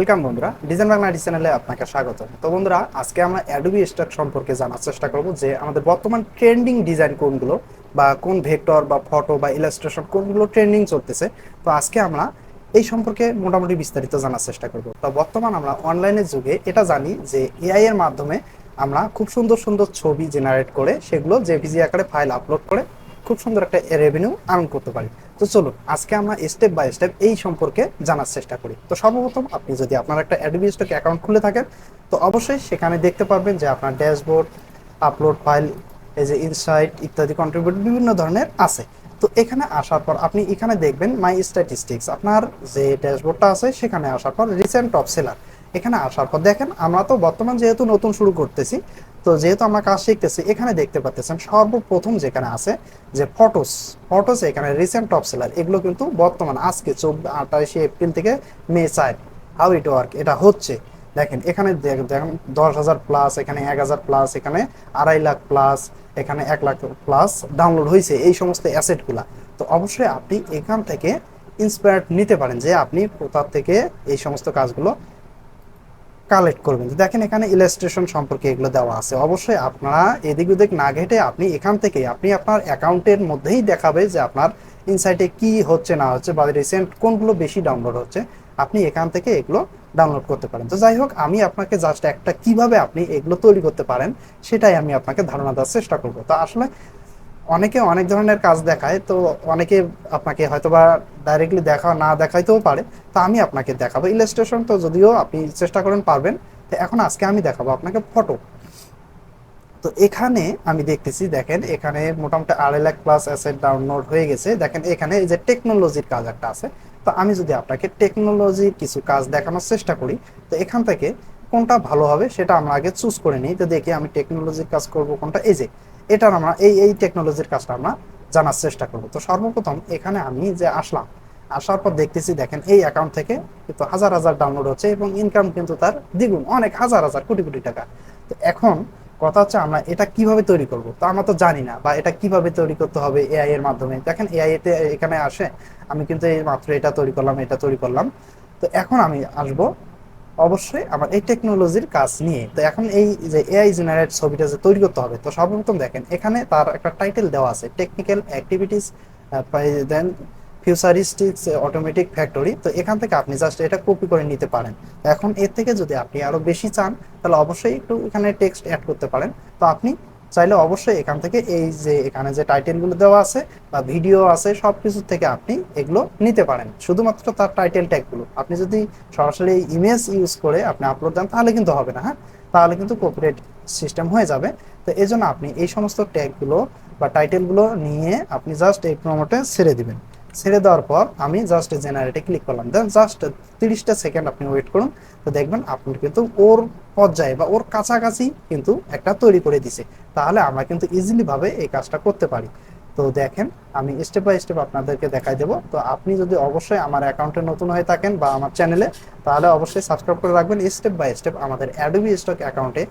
Welcome বন্ধুরা। Design Bangla চ্যানেলে আপনাকে স্বাগত। তো বন্ধুরা, আজকে আমরা অ্যাডোবি স্টক সম্পর্কে জানার চেষ্টা করব যে আমাদের বর্তমান ট্রেন্ডিং ডিজাইন কোনগুলো বা কোন ভেক্টর বা ফটো বা ইলাস্ট্রেশন কোনগুলো ট্রেন্ডিং চলতেছে। তো আজকে আমরা এই সম্পর্কে মোটামুটি বিস্তারিত জানার চেষ্টা করব। তো বর্তমান আমরা অনলাইনের যুগে এটা জানি যে এআই এর মাধ্যমে আমরা খুব সুন্দর সুন্দর ছবি জেনারেট করে সেগুলো জেপিজি আকারে ফাইল আপলোড করে খুব সুন্দর একটা রেভিনিউ আর্ন করতে পারি। তো চলুন, আজকে আমরা স্টেপ বাই স্টেপ এই সম্পর্কে জানার চেষ্টা করি। তো সর্বপ্রথম আপনি যদি আপনার একটা অ্যাডোবি অ্যাকাউন্ট খুলে থাকেন, তো অবশ্যই সেখানে দেখতে পারবেন যে আপনার ড্যাশবোর্ড আপলোড ফাইল এই যে ইনসাইট ইত্যাদি কন্ট্রিবিউট বিভিন্ন ধরনের আছে। তো এখানে আসার পর আপনি এখানে দেখবেন মাই স্ট্যাটিস্টিক্স আপনার যে ড্যাশবোর্ডটা আছে, সেখানে আসার পর রিসেন্ট টপ সেলার এখানে আসার পর দেখেন, আমরা তো বর্তমান যেহেতু নতুন শুরু করতেছি তো যেহেতু আমরা কাজ শিখতেছি, এখানে দেখতে পাচ্ছেন সর্বপ্রথম যেখানে আছে যে ফটোস ফটোস এখানে রিসেন্ট টপ সেলার এগুলো কিন্তু বর্তমান আজকে চোদ্দ, আঠাশে এপ্রিল থেকে মে চার হাউ ইট ওয়ার্ক এটা হচ্ছে। দেখেন, এখানে দেখ- দেখেন দশ হাজার প্লাস এখানে এক হাজার প্লাস এখানে আড়াই লাখ প্লাস এখানে এক লাখ প্লাস ডাউনলোড হয়েছে এই সমস্ত অ্যাসেটগুলা তো অবশ্যই আপনি এখান থেকে ইন্সপায়ার্ড নিতে পারেন যে আপনি কোথা থেকে এই সমস্ত কাজগুলো কালেক্ট করবেন। দেখেন এখানে ইলাস্ট্রেশন সম্পর্কে এগুলো দেওয়া আছে। অবশ্যই আপনারা এদিক ওদিক না ঘেটে আপনি এখান থেকে আপনি আপনার অ্যাকাউন্টের মধ্যেই দেখাবে যে আপনার ইনসাইটে কি হচ্ছে, না হচ্ছে বা রিসেন্ট কোনগুলো বেশি ডাউনলোড হচ্ছে। আপনি এখান থেকে এগুলো ডাউনলোড করতে পারেন। তো যাই হোক, আমি আপনাকে জাস্ট একটা কীভাবে আপনি এগুলো তৈরি করতে পারেন, সেটাই আমি আপনাকে ধারণা দেওয়ার চেষ্টা করব। তো আসলে অনেকে অনেক ধরনের কাজ দেখায়, তো অনেকে আপনাকে হয়তোবা ডাইরেক্টলি দেখা না দেখাইতেও পারে, তো আমি আপনাকে দেখাবো। ইলাস্ট্রেশন তো যদিও আপনি চেষ্টা করেন পারবেন, তো এখন আজকে আমি দেখাবো আপনাকে ফটো তো এখানে আমি দেখতেছি, দেখেন এখানে মোটামুটি আড়াই লাখ প্লাস অ্যাসেট ডাউনলোড হয়ে গেছে। দেখেন এখানে এই যে টেকনোলজির কাজ একটা আছে, তো আমি যদি আপনাকে টেকনোলজির কিছু কাজ দেখানোর চেষ্টা করি, তো এখান থেকে কোনটা ভালো হবে সেটা আমরা আগে চুজ করে নিই। তো দেখি আমি টেকনোলজির কাজ করব কোনটা। এই যে এটার আমরা, এই এই টেকনোলজির কাজটা আমরা জানার চেষ্টা করব। তো সর্বপ্রথম এখানে আমি যে আসলাম, আসার পর দেখতেছি, দেখেন এই অ্যাকাউন্ট থেকে কিন্তু হাজার হাজার ডাউনলোড হচ্ছে এবং ইনকাম কিন্তু তার দ্বিগুণ, অনেক হাজার হাজার, কোটি কোটি টাকা। তো এখন কথা হচ্ছে আমরা এটা কীভাবে তৈরি করব? তো আমরা তো জানি না, বা এটা কীভাবে তৈরি করতে হবে এআই এর মাধ্যমে। দেখেন এআই তে এখানে আসে, আমি কিন্তু এই মাত্র এটা তৈরি করলাম, এটা তৈরি করলাম। তো এখন আমি আসব অবশ্যই আমার এই টেকনোলজির কাজ নিয়ে। তো এখন এই যে এআই জেনারেট ছবিটা যে তৈরি করতে হবে, তো সর্বপ্রথম দেখেন, এখানে তার একটা টাইটেল দেওয়া আছে technical activities then futuristics automatic factory তো এখান থেকে আপনি জাস্ট এটা কপি করে নিতে পারেন। এখন এর থেকে যদি আপনি আরও বেশি চান, তাহলে অবশ্যই একটু এখানে টেক্সট অ্যাড করতে পারেন। তো আপনি চাইলে অবশ্যই এখান থেকে এই যে এখানে যে টাইটেলগুলো দেওয়া আছে বা ভিডিও আছে সব কিছু থেকে আপনি এগুলো নিতে পারেন। শুধুমাত্র তার টাইটেল ট্যাগগুলো আপনি যদি সরাসরি ইমেজ ইউজ করে আপনি আপলোড দেন, তাহলে কিন্তু হবে না হ্যাঁ? তাহলে কিন্তু কপিরাইট সিস্টেম হয়ে যাবে। তো এই জন্য আপনি এই সমস্ত ট্যাগগুলো বা টাইটেলগুলো নিয়ে আপনি জাস্ট এই প্রমোটে ছেড়ে দিবেন। ছেড়ে দেওয়ার পর আমি জাস্ট জেনারেটে ক্লিক করলাম। দেন জাস্ট তিরিশটা সেকেন্ড আপনি ওয়েট করুন। তো দেখবেন আপনি কিন্তু ওর পর্যায়ে বা ওর কাছাকাছি কিন্তু একটা তৈরি করে দিছে। তাহলে আমরা কিন্তু ইজিলি ভাবে এই কাজটা করতে পারি। তো দেখেন, আমি স্টেপ বাই স্টেপ আপনাদেরকে দেখাই দেবো। তো আপনি যদি অবশ্যই আমার অ্যাকাউন্টে নতুন হয়ে থাকেন বা আমার চ্যানেলে তাহলে অবশ্যই সাবস্ক্রাইব করে রাখবেন। স্টেপ বাই স্টেপ আমাদের অ্যাডোবি স্টক অ্যাকাউন্টে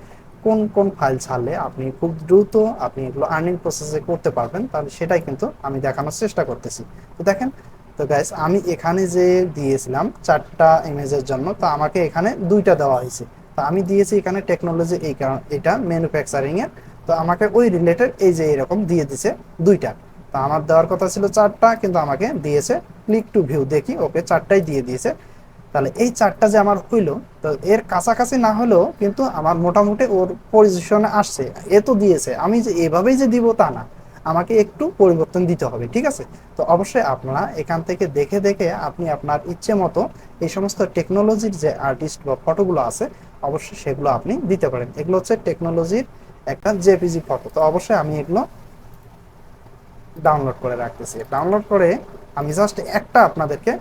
কোন কোন ফাইল ছাড়লে আপনি খুব দ্রুত আপনি এগুলো আর্নিং প্রসেসে করতে পারবেন। তাহলে সেটাই কিন্তু আমি দেখানোর চেষ্টা করতেছি। তো দেখেন, তো গাইস আমি এখানে যে দিয়েছিলাম চারটা ইমেজের জন্য, তো আমাকে এখানে দুইটা দেওয়া হয়েছে। তো আমি দিয়েছি এখানে টেকনোলজি এই কারণ, এটা ম্যানুফ্যাকচারিং এর। তো আমাকে ওই রিলেটেড এই যে এরকম দিয়ে দিছে দুইটা। তো আমার দেওয়ার কথা ছিল চারটা, কিন্তু আমাকে দিয়েছে ক্লিক টু ভিউ দেখি, ওকে চারটাই দিয়ে দিয়েছে। তাহলে এই চারটা যে আমার হইল, তো এর কাছাকাছি না হলেও কিন্তু আমার মোটামুটি ওর পজিশনে আসছে। এ তো দিয়েছে। আমি যে এভাবেই যে দিব তা না। আমাকে একটু পরিবর্তন দিতে হবে, ঠিক আছে? তো অবশ্যই আপনারা এখান থেকে দেখে দেখে আপনি আপনার ইচ্ছে মতো এই সমস্ত টেকনোলজির যে আর্টিস্ট বা ফটোগুলো আছে অবশ্যই সেগুলো আপনি দিতে পারেন। এগুলো হচ্ছে টেকনোলজির একটা জেপিজি ফটো তো অবশ্যই আমি এগুলো ডাউনলোড করে রাখতেছি। ডাউনলোড করে আমি জাস্ট একটা আপনাদেরকে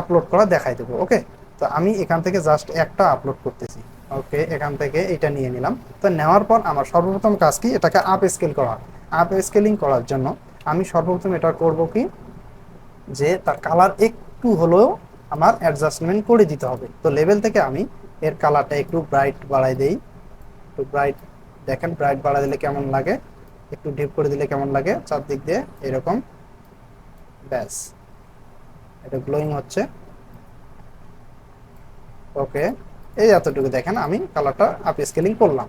আপলোড করা দেখাই দেবো ওকে তো আমি এখান থেকে জাস্ট একটা আপলোড করতেছি ওকে এখান থেকে এটা নিয়ে নিলাম। তো নেওয়ার পর আমার সর্বপ্রথম কাজ কি? এটাকে আপ স্কেল করা। আপ স্কেলিং করার জন্য আমি সর্বপ্রথম এটা করব কি? যে তার কালার একটু হলেও আমার অ্যাডজাস্টমেন্ট করে দিতে হবে। তো লেভেল থেকে আমি এর কালারটা একটু ব্রাইট বাড়াই দেই। একটু ব্রাইট দেখেন ব্রাইট বাড়াই দিলে কেমন লাগে? একটু ডিপ করে দিলে কেমন লাগে? চারদিক দিয়ে এরকম। ব্যাস। এটা গ্লোয়িং হচ্ছে। ওকে। এই এতটুকু দেখেন আমি কালারটা আপ স্কেলিং করলাম।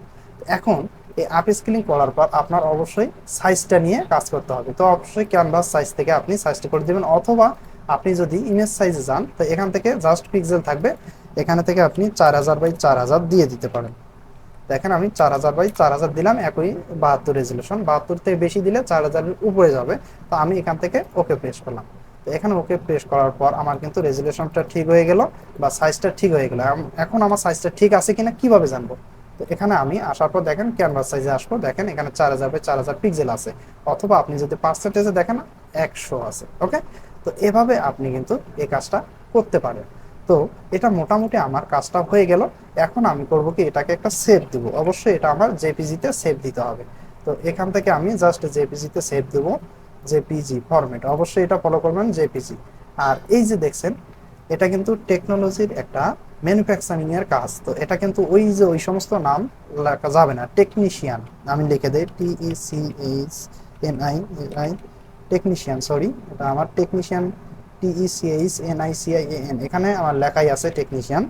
এখন এই আপ স্কেলিং করার পর আপনার অবশ্যই সাইজটা নিয়ে কাজ করতে হবে। তো অবশ্যই ক্যানভাস সাইজ থেকে আপনি সাইজটা করে দেবেন। অথবা আপনি যদি ইমেজ সাইজে যান, তো এখান থেকে জাস্ট পিক্সেল থাকবে। এখানে থেকে আপনি চার হাজার বাই চার হাজার দিয়ে দিতে পারেন। দেখেন, আমি চার হাজার বাই চার হাজার দিলাম, একই বাহাত্তর রেজলিউশন বাহাত্তর থেকে বেশি দিলে চার হাজারের উপরে যাবে। তো আমি এখান থেকে ওকে প্রেস করলাম। তো এখানে ওকে প্রেস করার পর আমার কিন্তু রেজলিউশনটা ঠিক হয়ে গেল বা সাইজটা ঠিক হয়ে গেল। এখন আমার সাইজটা ঠিক আছে কিনা কীভাবে জানব? তো এখানে আমি আসার পর দেখেন ক্যানভাস সাইজে আসব। দেখেন, এখানে চার হাজার বাই চার হাজার পিক্সেল আছে। অথবা আপনি যদি পার্সেন্টেজে দেখেন, একশো আছে। ওকে তো এভাবে আপনি কিন্তু এই কাজটা করতে পারেন। তো এটা মোটামুটি আমার কাজটা হয়ে গেল। এখন আমি করব কি, এটাকে একটা সেভ দিব। অবশ্যই এটা আমার জেপিজিতে সেভ দিতে হবে। তো এখান থেকে আমি জাস্ট জেপিজিতে সেভ দেব জেপিজি ফরম্যাট অবশ্যই এটা ফলো করবেন জেপিজি আর এই যে দেখছেন, এটা কিন্তু টেকনোলজির একটা ম্যানুফ্যাকচারিং এর কাজ। তো এটা কিন্তু ওই যে ওই সমস্ত নাম লেখা যাবে না। টেকনিশিয়ান আমি লিখে দেই T E C H N I I technician sorry এটা আমার technician T E C H N I C I N এখানে আমার লেখাই আছে টেকনিশিয়ান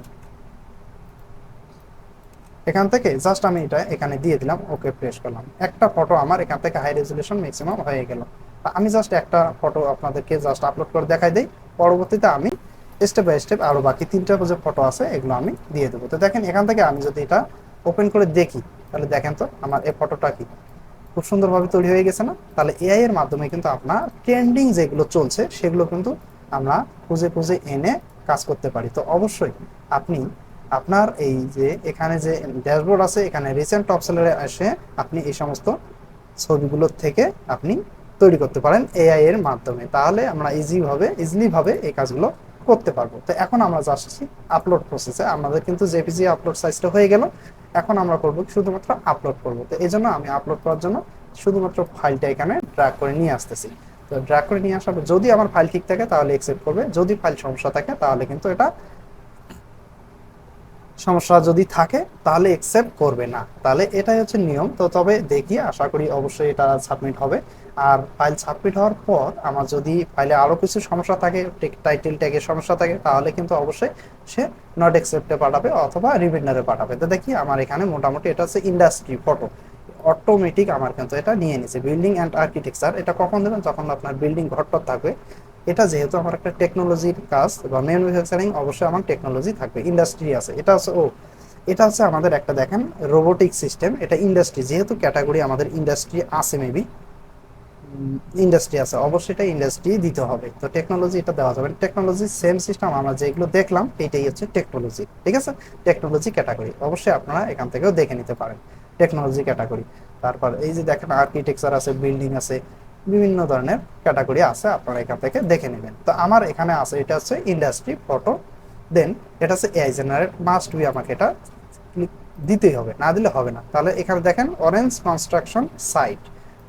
এখান থেকে জাস্ট আমি এটা এখানে দিয়ে দিলাম ওকে প্রেস করলাম। একটা ফটো আমার এখান থেকে হাই রেজলিউশন ম্যাক্সিমাম হয়ে গেল। আমি জাস্ট একটা ফটো আপনাদেরকে জাস্ট আপলোড করে দেখাই দেই। পরবর্তীতে আমি স্টেপ বাই স্টেপ আরও বাকি তিনটা যে ফটো আছে, এগুলো আমি দিয়ে দেবো। তো দেখেন, এখান থেকে আমি যদি এটা ওপেন করে দেখি, তাহলে দেখেন তো আমার এই ফটোটা কি। খুব সুন্দরভাবে তৈরি হয়ে গেছে না? তাহলে এআই এর মাধ্যমে কিন্তু আপনার ট্রেন্ডিং যেগুলো চলছে, সেগুলো কিন্তু আমরা খুঁজে খুঁজে এনে কাজ করতে পারি। তো অবশ্যই আপনি আপনার এই যে এখানে যে ড্যাশবোর্ড আছে, এখানে রিসেন্ট টপ সেলারে এসে আপনি এই সমস্ত ছবিগুলো থেকে আপনি তৈরি করতে পারেন এআই এর মাধ্যমে। তাহলে আমরা ইজি ভাবে ইজিলি ভাবে এই কাজগুলো করতে পারব। তো এখন আমরা যাচ্ছি আপলোড প্রসেসে আমাদের কিন্তু জেপিজি আপলোড সাইজটা হয়ে গেল। এখন আমরা করব শুধুমাত্র আপলোড করব। তো এই জন্য আমি আপলোড করার জন্য শুধুমাত্র ফাইলটা এখানে ড্র্যাগ করে নিয়ে আসতেছি। তো ড্র্যাগ করে নিয়ে আসার যদি আমার ফাইল ঠিক থাকে তাহলে অ্যাকসেপ্ট করবে। যদি ফাইল সমস্যা থাকে তাহলে কিন্তু এটা সমস্যা যদি থাকে তাহলে একসেপ্ট করবে না। তাহলে এটাই হচ্ছে নিয়ম। তো তবে দেখি, আশা করি অবশ্যই এটা সাবমিট হবে। আর ফাইল সাবমিট হওয়ার পর আমার যদি ফাইলে আরও কিছু সমস্যা থাকে টাইটেল ট্যাগের সমস্যা থাকে, তাহলে কিন্তু অবশ্যই সে নট একসেপ্টে পাঠাবে অথবা রিবিন্ডারে পাঠাবে। তো দেখি, আমার এখানে মোটামুটি এটা হচ্ছে ইন্ডাস্ট্রি ফটো অটোমেটিক আমার কিন্তু এটা নিয়ে নিছে। বিল্ডিং অ্যান্ড আর্কিটেকচার এটা কখন দেবেন? যখন আপনার বিল্ডিং ঘরটা থাকবে। এটা যেহেতু আমার একটা টেকনোলজির কাজ বা ম্যানুফ্যাকচারিং অবশ্যই আমার টেকনোলজি থাকবে। ইন্ডাস্ট্রি আছে। এটা হচ্ছে, ও, এটা হচ্ছে আমাদের একটা দেখেন রোবোটিক সিস্টেম এটা ইন্ডাস্ট্রি যেহেতু ক্যাটাগরি আমাদের ইন্ডাস্ট্রি আছে মেবি ইন্ডাস্ট্রি আছে। অবশ্যই এটা ইন্ডাস্ট্রি দিতে হবে। তো টেকনোলজি এটা দেওয়া যাবে। টেকনোলজি সেম সিস্টেম আমরা যেগুলো দেখলাম, এটাই হচ্ছে টেকনোলজি ঠিক আছে? টেকনোলজি ক্যাটাগরি অবশ্যই আপনারা এখান থেকেও দেখে নিতে পারেন। টেকনোলজি ক্যাটাগরি তারপর এই যে দেখেন আর্কিটেকচার আছে বিল্ডিং আছে, বিভিন্ন ধরনের ক্যাটাগরি আছে, আপনারা এখান থেকে দেখে নেবেন। তো আমার এখানে আছে, এটা হচ্ছে ইন্ডাস্ট্রি ফটো দেন এটা হচ্ছে এআই জেনারেট মাস্ট বি আমাকে এটা দিতেই হবে, না দিলে হবে না। তাহলে এখানে দেখেন অরেঞ্জ কনস্ট্রাকশন সাইট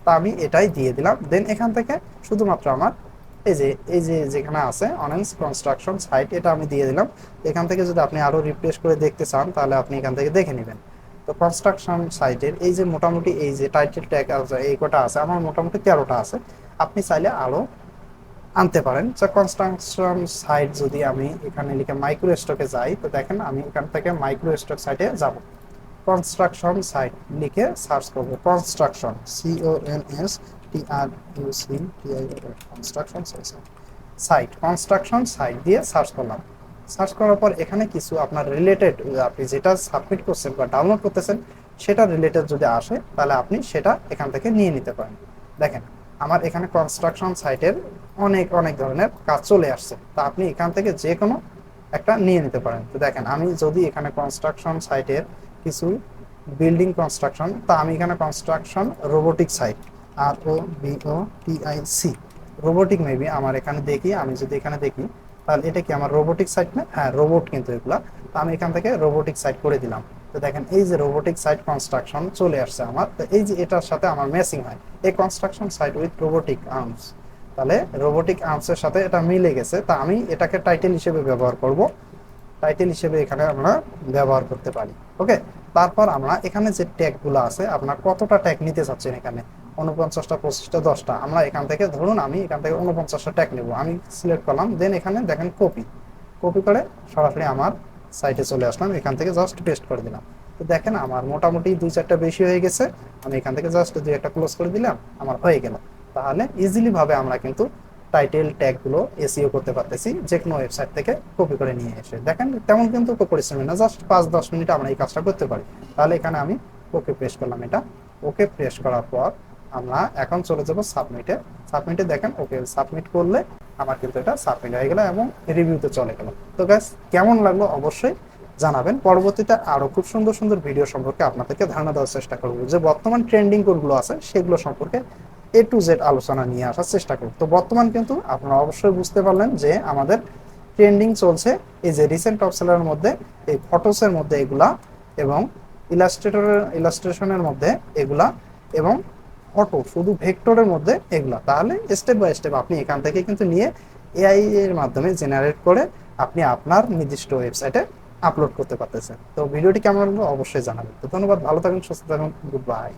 তা আমি এটাই দিয়ে দিলাম। দেন এখান থেকে শুধুমাত্র আমার এই যে এই যে যেখানে আছে অরেঞ্জ কনস্ট্রাকশন সাইট এটা আমি দিয়ে দিলাম। এখান থেকে যদি আপনি আরও রিপ্লেস করে দেখতে চান, তাহলে আপনি এখান থেকে দেখে নেবেন। তো কনস্ট্রাকশন সাইটের এই যে মোটামুটি এই যে টাইটেল ট্যাগ এই কটা আছে, আমার মোটামুটি তেরোটা আছে। আপনি চাইলে আরও আনতে পারেন। তো কনস্ট্রাকশন সাইট যদি আমি এখানে লিখে মাইক্রো স্টকে যাই, তো দেখেন আমি এখান থেকে মাইক্রো স্টক সাইটে যাব। কনস্ট্রাকশন সাইট লিখে সার্চ করব। Construction C O N S T R U C T I construction site construction site দিয়ে সার্চ করলাম। সার্চ করার পর এখানে কিছু আপনার রিলেটেড আপনি যেটা সাবমিট করছেন বা ডাউনলোড করতেছেন, সেটা রিলেটেড যদি আসে, তাহলে আপনি সেটা এখান থেকে নিয়ে নিতে পারেন। দেখেন, আমার এখানে কনস্ট্রাকশন সাইটের অনেক অনেক ধরনের কাজ চলে আসছে। তা আপনি এখান থেকে যে কোনো একটা নিয়ে নিতে পারেন। তো দেখেন, আমি যদি এখানে কনস্ট্রাকশন সাইটের কিছু বিল্ডিং কনস্ট্রাকশন তা আমি এখানে construction robotic site R O B O T I C robotic maybe আমার এখানে দেখি, আমি যদি এখানে দেখি তাহলে এটা কি আমার রোবোটিক সাইট না? হ্যাঁ রোবট কিন্তু এগুলা। তো আমি এখান থেকে রোবোটিক সাইট করে দিলাম। তো দেখেন, এই যে রোবোটিক সাইট কনস্ট্রাকশন চলে আসছে আমার। তো এই যে এটার সাথে আমার ম্যাচিং হয়। এই construction site with robotic arms তাহলে রোবোটিক আর্মসের সাথে এটা মিলে গেছে। তা আমি এটাকে টাইটেল হিসেবে ব্যবহার করব। টাইটেল হিসেবে এখানে আমরা ব্যবহার করতে পারি। ওকে তারপর আমরা এখানে যে ট্যাগগুলো আছে, আপনার কতটা ট্যাগ নিতে চাচ্ছেন এখানে? উনপঞ্চাশটা পঁচিশটা, দশটা। আমরা এখান থেকে ধরুন আমি এখান থেকে উনপঞ্চাশটা ট্যাগ নেব। আমি সিলেক্ট করলাম, দেন এখানে দেখেন কপি। কপি করে সরাসরি আমার সাইটে চলে আসলাম, এখান থেকে জাস্ট পেস্ট করে দিলাম। তো দেখেন আমার মোটামুটি দুই চারটা বেশি হয়ে গেছে, আমি এখান থেকে জাস্ট দুই একটা ক্লোজ করে দিলাম, আমার হয়ে গেল। তাহলে ইজিলি ভাবে আমরা কিন্তু টাইটেল ট্যাগগুলো এসিও করতে পারতেছি যে কোনো ওয়েবসাইট থেকে কপি করে নিয়ে এসে। দেখেন, তেমন কিন্তু পরিশ্রমী না জাস্ট পাঁচ, দশ মিনিট আমরা এই কাজটা করতে পারি। তাহলে এখানে আমি ওকে প্রেস করলাম এটা। ওকে প্রেস করার পর আমরা এখন চলে যাব সাবমিটে সাবমিটে দেখেন ওকে সাবমিট করলে আমার কিন্তু এটা সাবমিট হয়ে গেল এবং রিভিউতে চলে গেল। তো গ্যাস কেমন লাগল অবশ্যই জানাবেন। পরবর্তীতে আরও খুব সুন্দর সুন্দর ভিডিও সম্পর্কে আপনাদেরকে ধারণা দেওয়ার চেষ্টা করব। যে বর্তমান ট্রেন্ডিং কোডগুলো আছে, সেগুলো সম্পর্কে এ টু জেড আলোচনা নিয়ে আসার চেষ্টা করব। তো বর্তমান কিন্তু আপনারা অবশ্যই বুঝতে পারলেন যে আমাদের ট্রেন্ডিং চলছে। এই যে রিসেন্ট টপ সেলারের মধ্যে, এই ফটোসের মধ্যে এগুলা এবং ইলাস্ট্রেটরের ইলাস্ট্রেশনের মধ্যে এগুলা এবং ফটো শুধু ভেক্টরের মধ্যে এগুলা। তাহলে স্টেপ বাই স্টেপ আপনি এখান থেকে কিন্তু নিয়ে এআই এর মাধ্যমে জেনারেট করে আপনি আপনার নির্দিষ্ট ওয়েবসাইটে আপলোড করতে পারতেছেন। তো ভিডিওটি কেমন লাগল অবশ্যই জানাবেন। তো ধন্যবাদ, ভালো থাকুন, সুস্থ থাকুন গুড বাই